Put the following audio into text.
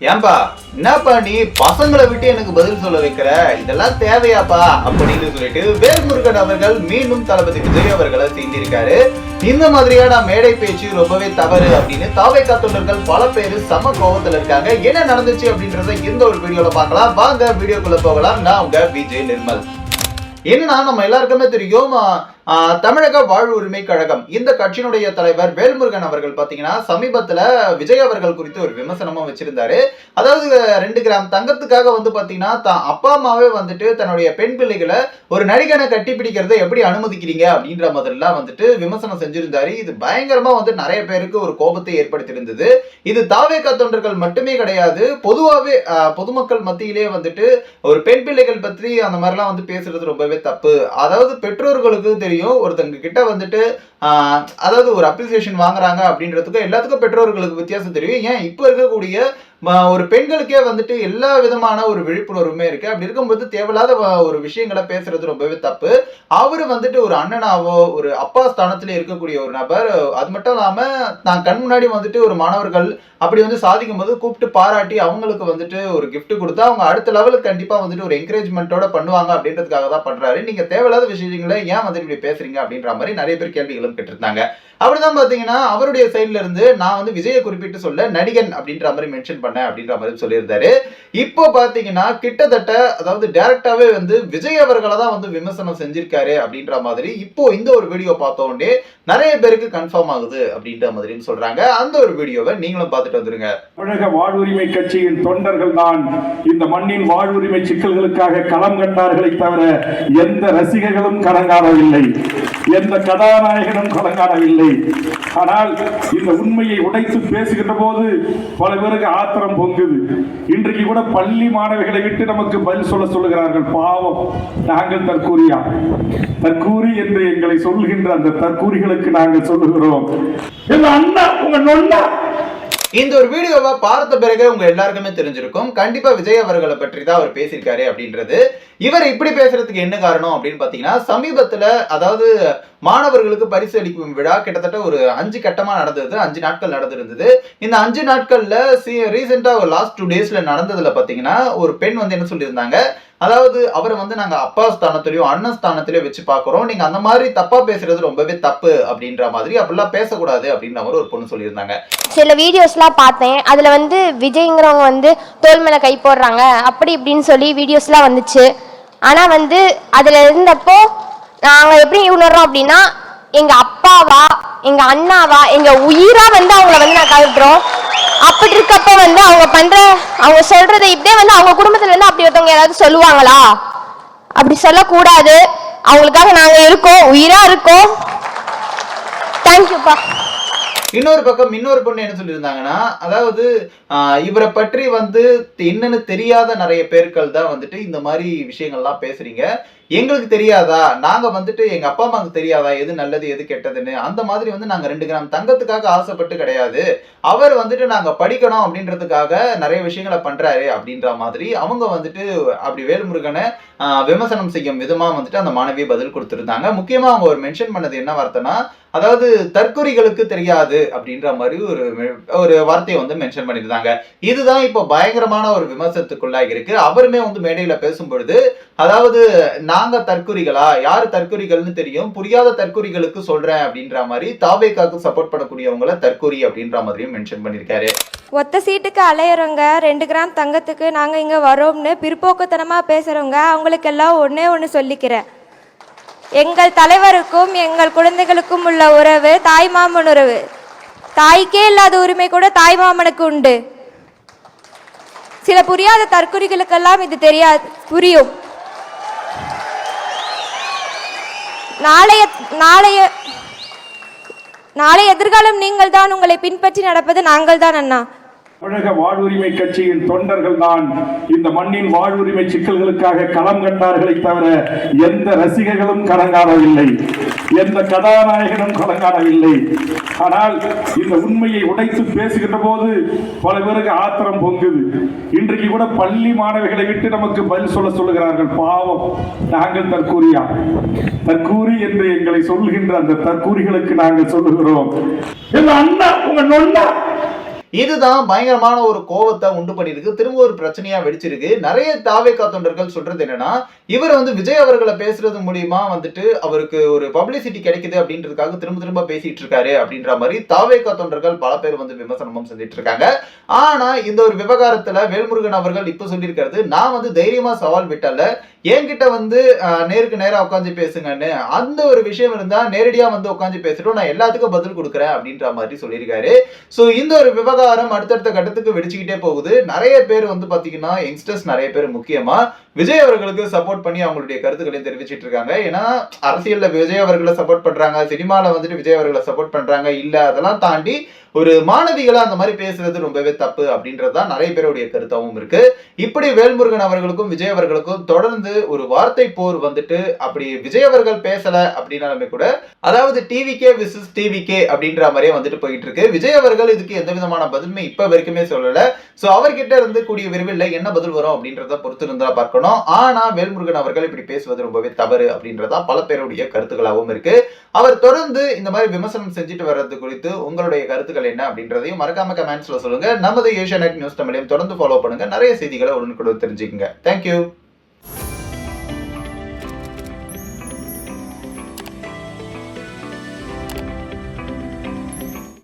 ஏன்பா என்னப்பா நீ பசங்களை விட்டு எனக்கு பதில் சொல்ல வைக்கிற? இதெல்லாம் தேவையாப்பா அப்படின்னு சொல்லிட்டு வேல்முருகன் அவர்கள் மீண்டும் தளபதி விஜய் அவர்களை சீண்டிருக்காரு இந்த மாதிரியான மேடை பேச்சு ரொம்பவே தவறு அப்படின்னு தாவை தொண்டர்கள் பல பேர் சம கோபத்துல இருக்காங்க. என்ன நடந்துச்சு அப்படின்றத இந்த ஒரு வீடியோல பார்க்கலாம். வாங்க வீடியோக்குள்ள போகலாம். நான் உங்க விஜய் நிர்மல். என்னன்னா நம்ம எல்லாருக்குமே தெரியும் தமிழக வாழ்வுரிமை கழகம். இந்த கட்சியினுடைய தலைவர் வேல்முருகன் அவர்கள் பார்த்தீங்கன்னா சமீபத்தில் விஜய் அவர்கள் குறித்து ஒரு விமர்சனமாக வச்சிருந்தாரு. அதாவது ரெண்டு கிராம் தங்கத்துக்காக வந்து பார்த்தீங்கன்னா தான் அப்பா அம்மாவே வந்துட்டு தன்னுடைய பெண் பிள்ளைகளை ஒரு நடிகனை கட்டி பிடிக்கிறத எப்படி அனுமதிக்கிறீங்க அப்படின்ற மாதிரிலாம் வந்துட்டு விமர்சனம் செஞ்சிருந்தாரு. இது பயங்கரமாக வந்து நிறைய பேருக்கு ஒரு கோபத்தை ஏற்படுத்தியிருந்தது. இது தாவே தொண்டர்கள் மட்டுமே கிடையாது பொதுவாகவே பொதுமக்கள் மத்தியிலே வந்துட்டு ஒரு பெண் பிள்ளைகள் பற்றி அந்த மாதிரிலாம் வந்து பேசுறது ரொம்பவே தப்பு. அதாவது பெற்றோர்களுக்கு தெரியும் ஒருத்தங்க கிட்ட வந்துட்டு அதாவது ஒரு அப்ரிசியேஷன் வாங்குறாங்க அப்படின்றதுக்கும் எல்லாத்துக்கும் பெற்றோர்களுக்கு வித்தியாசம் தெரியும். ஏன்? இப்போ இருக்கக்கூடிய ஒரு பெண்களுக்கே வந்துட்டு எல்லா விதமான ஒரு விழிப்புணர்வுமே இருக்கு. அப்படி இருக்கும்போது தேவையில்லாத ஒரு விஷயங்களை பேசுறது ரொம்பவே தப்பு. அவர் வந்துட்டு ஒரு அண்ணனாவோ ஒரு அப்பா ஸ்தானத்துல இருக்கக்கூடிய ஒரு நபர் அது மட்டும் இல்லாம நான் கண் முன்னாடி வந்துட்டு ஒரு மாணவர்கள் அப்படி வந்து சாதிக்கும் போது கூப்பிட்டு பாராட்டி அவங்களுக்கு வந்துட்டு ஒரு கிஃப்ட் கொடுத்தா அவங்க அடுத்த லெவலுக்கு கண்டிப்பா வந்துட்டு ஒரு என்கரேஜ்மெண்ட்டோட பண்ணுவாங்க அப்படின்றதுக்காக தான் பண்றாரு. நீங்க தேவையில்லாத விஷயங்களை ஏன் வந்துட்டு இப்படி பேசுறீங்க அப்படின்ற மாதிரி நிறைய பேர் கேள்விகளும் கேட்டிருந்தாங்க. அப்படிதான் பாத்தீங்கன்னா அவருடைய சைட்ல இருந்து நான் வந்து விஜயை குறிப்பிட்டு சொல்ல நடிகன் அப்படின்ற மாதிரி மென்ஷன் பண்ணேன் அப்படின்ற மாதிரி சொல்லியிருந்தாரு. இப்போ பாத்தீங்கன்னா கிட்டத்தட்ட அதாவது டைரக்டாவே வந்து விஜய் அவர்களை தான் வந்து விமர்சனம் செஞ்சிருக்காரு அப்படின்ற மாதிரி இப்போ இந்த ஒரு வீடியோ பார்த்த உடனே நிறைய பேருக்கு கன்ஃபார்ம் ஆகுது அப்படின்ற மாதிரின்னு சொல்றாங்க. அந்த ஒரு வீடியோவை நீங்களும் பார்த்துட்டு வந்துருங்க. தமிழக வாழ்வுரிமை கட்சியின் தொண்டர்கள் தான் இந்த மண்ணின் வாழ்வுரிமை சிக்கல்களுக்காக களம் கண்டார்களை தவிர எந்த ரசிகர்களும் கலங்காடவில்லை. எந்த கதாநாயகனும் கலங்காடவில்லை. ஆனால் இந்த உண்மையை உடைத்து பேசுகின்ற போது பல பேருக்கு ஆத்திரம் பொங்குது. இன்றைக்கு கூட பள்ளி மாணவிகளை விட்டு நமக்கு பதில் சொல்ல சொல்லுகிறார்கள். பாவம். நாங்கள் தற்கூரியா? தற்கூரி என்று எங்களை சொல்கின்ற அந்த தற்கூரிகளுக்கு நாங்கள் சொல்லுகிறோம். அண்ணா உங்க நொண்ணா? இந்த ஒரு வீடியோவை பார்த்த பிறகு உங்க எல்லாருக்குமே தெரிஞ்சிருக்கும். கண்டிப்பா விஜய் அவர்களை பற்றி தான் அவர் பேசியிருக்காரு அப்படின்றது. இவர் இப்படி பேசுறதுக்கு என்ன காரணம் அப்படின்னு பாத்தீங்கன்னா சமீபத்துல அதாவது மாணவர்களுக்கு பரிசு அளிக்கும் விழா கிட்டத்தட்ட ஒரு அஞ்சு கட்டமாக நடந்தது அஞ்சு நாட்கள் நடந்திருந்தது. இந்த அஞ்சு நாட்களில் சி ரீசெண்டாக ஒரு லாஸ்ட் டூ டேஸில் நடந்ததில் பார்த்தீங்கன்னா ஒரு பெண் வந்து என்ன சொல்லியிருந்தாங்க? அதாவது அவரை வந்து நாங்கள் அப்பா ஸ்தானத்திலயும் அண்ணன் ஸ்தானத்துலேயோ வச்சு பார்க்குறோம் நீங்கள் அந்த மாதிரி தப்பாக பேசுறது ரொம்பவே தப்பு அப்படின்ற மாதிரி அப்படிலாம் பேசக்கூடாது அப்படின்ற மாதிரி ஒரு பொண்ணு சொல்லியிருந்தாங்க. சில வீடியோஸ்லாம் பார்த்தேன். அதில் வந்து விஜய்ங்கிறவங்க வந்து தோல் மேலே கை போடுறாங்க அப்படி இப்படின்னு சொல்லி வீடியோஸ்லாம் வந்துச்சு. ஆனால் வந்து அதில் இருந்தப்போ நாங்கள் எப்படி உணர்றோம் அப்படின்னா எங்கள் அப்பாவா எங்கள் அண்ணாவா எங்கள் உயிராக வந்து அவங்கள வந்து நான் கருதுறோம் அப்படி இருக்கப்ப வந்து அவங்க பண்ற அவங்க சொல்றதை இப்படியே வந்து அவங்க குடும்பத்துல இருந்து அப்படி ஒருத்தவங்க யாராவது சொல்லுவாங்களா? அப்படி சொல்லக்கூடாது. அவங்களுக்காக நாங்க இருக்கோம் உயிரா இருக்கோம். தேங்க்யூப்பா இன்னொரு பக்கம் இன்னொரு பொண்ணு என்ன சொல்லியிருந்தாங்கன்னா அதாவது ஆஹ், இவரை பற்றி வந்து என்னன்னு தெரியாத நிறைய பேர்கள் தான் வந்துட்டு இந்த மாதிரி விஷயங்கள்லாம் பேசுறீங்க. எங்களுக்கு தெரியாதா? நாங்க வந்துட்டு எங்க அப்பா அம்மாவுக்கு தெரியாதா? எது நல்லது எது கெட்டதுன்னு? அந்த மாதிரி வந்து நாங்க ரெண்டு கிராம் தங்கத்துக்காக ஆசைப்பட்டு கிடையாது. அவர் வந்துட்டு நாங்க படிக்கணும் அப்படின்றதுக்காக நிறைய விஷயங்களை பண்றாரு அப்படின்ற மாதிரி அவங்க வந்துட்டு அப்படி வேல்முருகனை விமர்சனம் செய்யும் விதமா வந்துட்டு அந்த மாணவியை பதில் கொடுத்துருந்தாங்க. முக்கியமா அவங்க ஒரு மென்ஷன் பண்ணது என்ன வார்த்தைனா அதாவது தற்கொலைகளுக்கு தெரியாது அப்படின்ற மாதிரி ஒரு ஒரு வார்த்தையை வந்து மென்ஷன் பண்ணியிருந்தாங்க. இதுதான் இப்போ பயங்கரமான ஒரு விமர்சனத்துக்குள்ளாகி இருக்கு. அவருமே வந்து மேடையில பேசும் பொழுது அதாவது நாங்க தற்குறிகளா யாரு தற்குறிகள்னு தெரியும்? புரியாத தற்குறிகளுக்கு சொல்றேன் அப்படின்ற மாதிரி தாவேக்காக்கு சப்போர்ட் பண்ணக்கூடியவங்கள தற்குறி அப்படின்ற மாதிரியும் மென்ஷன் பண்ணியிருக்காரு. ஒத்த சீட்டுக்கு அலையிறவங்க ரெண்டு கிராம் தங்கத்துக்கு நாங்கள் இங்கே வரோம்னு பிற்போக்குத்தனமாக பேசுகிறவங்க அவங்களுக்கெல்லாம் ஒன்றே ஒன்று சொல்லிக்கிறேன். எங்கள் தலைவருக்கும் எங்கள் குழந்தைகளுக்கும் உள்ள உறவு தாய் மாமன் உறவு. தாய்க்கே இல்லாத உரிமை கூட தாய் மாமனுக்கு உண்டு. சில புரியாத தற்குறிகளுக்கெல்லாம் இது தெரியாது புரியும். நாளைய நாளைய நாளை எதிர்காலம் நீங்கள் தான் உங்களை பின்பற்றி நடப்பது நாங்கள் தான் அண்ணா. தமிழக வாழ்வுரிமை கட்சியின் தொண்டர்கள் தான் இந்த மண்ணின் வாழ்வுரிமை சிக்கல்களுக்காக களம் கண்டார்களை தவிர எந்த ரசிகர்களும் கலங்காடவில்லை எந்த கதாநாயகனும் கலங்காடவில்லை. ஆனால் இந்த உண்மையை உடைத்து பேசுகின்ற போது பல பேருக்கு ஆத்திரம் பொங்குது. இன்றைக்கு கூட பள்ளி மாணவிகளை விட்டு நமக்கு பதில் சொல்ல சொல்லுகிறார்கள். பாவம். நாங்கள் தற்கூரியா? தற்கூரி என்று எங்களை சொல்கின்ற அந்த தற்கூரிகளுக்கு நாங்கள் சொல்லுகிறோம். அண்ணா உங்க நொண்ணா? இதுதான் பயங்கரமான ஒரு கோவத்தை உண்டு பண்ணியிருக்கு. திரும்ப ஒரு பிரச்சனையா வெடிச்சிருக்கு. நிறைய தாவேக்கா தொண்டர்கள் சொல்றது என்னன்னா இவர் வந்து விஜய் அவர்களை பேசுறது மூலியமா வந்துட்டு அவருக்கு ஒரு பப்ளிசிட்டி கிடைக்குது அப்படின்றதுக்காக திரும்ப திரும்ப பேசிட்டு இருக்காரு அப்படின்ற மாதிரி தாவேக்கா தொண்டர்கள் பல பேர் வந்து விமர்சனமும் செஞ்சிட்டு இருக்காங்க. ஆனா இந்த ஒரு விவகாரத்துல வேல்முருகன் அவர்கள் இப்ப சொல்லியிருக்கிறது நான் வந்து தைரியமா சவால் விட்டல என்கிட்ட வந்து நேருக்கு நேரா உட்காந்து பேசுங்கன்னு அந்த ஒரு விஷயம் இருந்தா நேரடியா வந்து உட்காந்து பேசிட்டோம் நான் எல்லாத்துக்கும் பதில் கொடுக்குறேன் அப்படின்ற மாதிரி சொல்லியிருக்காரு. ஸோ இந்த ஒரு விவகாரம் அடுத்தடுத்த கட்டத்துக்கு வெடிச்சுக்கிட்டே போகுது. நிறைய பேர் வந்து பாத்தீங்கன்னா யங்ஸ்டர்ஸ் நிறைய பேர் முக்கியமா விஜய் அவர்களுக்கு சப்போர்ட் பண்ணி அவங்களுடைய கருத்துக்களை தெரிவிச்சிட்டு இருக்காங்க. ஏன்னா அரசியல்ல விஜய் அவர்களை சப்போர்ட் பண்றாங்க சினிமால வந்துட்டு விஜய் அவர்களை சப்போர்ட் பண்றாங்க இல்ல அதெல்லாம் தாண்டி ஒரு மாணவிகளை அந்த மாதிரி பேசுறது ரொம்பவே தப்பு அப்படின்றது தான் நிறைய பேருடைய கருத்தாவும் இருக்கு. இப்படி வேல்முருகன் அவர்களுக்கும் விஜய் அவர்களுக்கும் தொடர்ந்து ஒரு வார்த்தை போர் வந்துட்டு அப்படி விஜய் அவர்கள் பேசல அப்படின்னாலுமே கூட அதாவது டிவிகே விசஸ் டிவிகே அப்படின்ற மாதிரியே வந்துட்டு போயிட்டு இருக்கு விஜய் அவர்கள் இதுக்கு எந்த விதமான பதிலுமே இப்ப வரைக்குமே சொல்லல. சோ அவர்கிட்ட இருந்து கூடிய விரைவில் என்ன பதில் வரும் அப்படின்றத பொறுத்து இருந்தா பார்க்கணும். ஆனா வேல்முருகன் அவர்கள் இப்படி பேசுவது ரொம்பவே தவறு அப்படின்றதா பல பேருடைய கருத்துக்களாகவும் இருக்கு. அவர் தொடர்ந்து இந்த மாதிரி விமர்சனம் செஞ்சுட்டு வர்றது குறித்து உங்களுடைய கருத்துக்கள் என்ன அப்படின்றதையும் மறக்காம கமெண்ட்ஸ்ல சொல்லுங்க. நமது ஏஷியா நியூஸ் தமிழையும் தொடர்ந்து ஃபாலோ பண்ணுங்க. நிறைய செய்திகளை உடனுக்குடன் தெரிஞ்சுக்கங்க. தேங்க்யூ